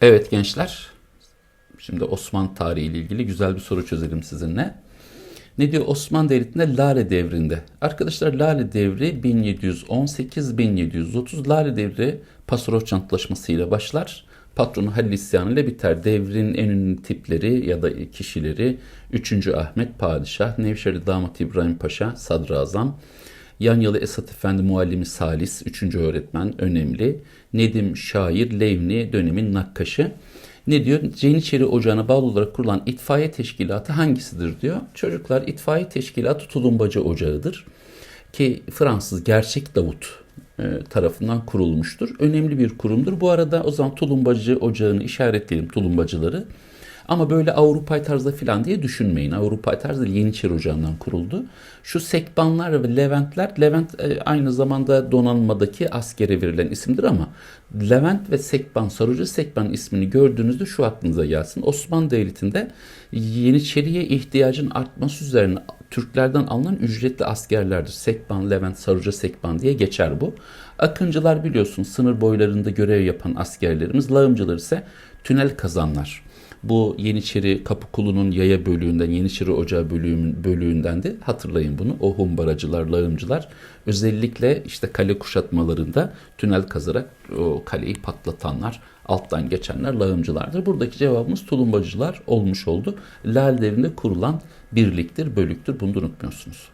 Evet gençler. Şimdi Osmanlı tarihi ile ilgili güzel bir soru çözelim sizinle. Ne diyor Osmanlı Devleti'nde Lale devrinde? Arkadaşlar Lale devri 1718-1730 Lale devri Pasarofçu Antlaşması ile başlar. Patronu Halil İsyanı ile biter. Devrin en ünlü tipleri ya da kişileri 3. Ahmet Padişah, Nevşehirli Damat İbrahim Paşa, Sadrazam, Yanyalı Esat Efendi Muallimi Salis, 3. öğretmen önemli. Nedim Şair Levni dönemin nakkaşı. Ne diyor? Yeniçeri Ocağı'na bağlı olarak kurulan itfaiye teşkilatı hangisidir diyor. Çocuklar itfaiye teşkilatı Tulumbacı Ocağı'dır. Ki Fransız Gerçek Davut e, tarafından kurulmuştur. Önemli bir kurumdur. Bu arada o zaman Tulumbacı Ocağı'nı işaretleyelim Tulumbacıları. Ama böyle Avrupa'yı tarzda filan diye düşünmeyin. Avrupa'yı tarzda Yeniçeri Ocağı'ndan kuruldu. Şu Sekbanlar ve Leventler, Levent e, aynı zamanda donanmadaki askere verilen isimdir ama Levent ve Sekban, Sarucu Sekban ismini gördüğünüzde şu aklınıza gelsin. Osmanlı Devleti'nde Yeniçeriye ihtiyacın artması üzerine Türklerden alınan ücretli askerlerdir. Sekban, Levent, Saruca Sekban diye geçer bu. Akıncılar biliyorsun sınır boylarında görev yapan askerlerimiz. Lağımcılar ise tünel kazanlar. Bu Yeniçeri Kapıkulu'nun yaya bölüğünden, Yeniçeri Ocağı bölüğünün bölüğünden de hatırlayın bunu. O humbaracılar, lağımcılar özellikle işte kale kuşatmalarında tünel kazarak o kaleyi patlatanlar, alttan geçenler lağımcılardır. Buradaki cevabımız tulumbacılar olmuş oldu. Lal devrinde kurulan birliktir, bölüktür. Bunu da unutmuyorsunuz.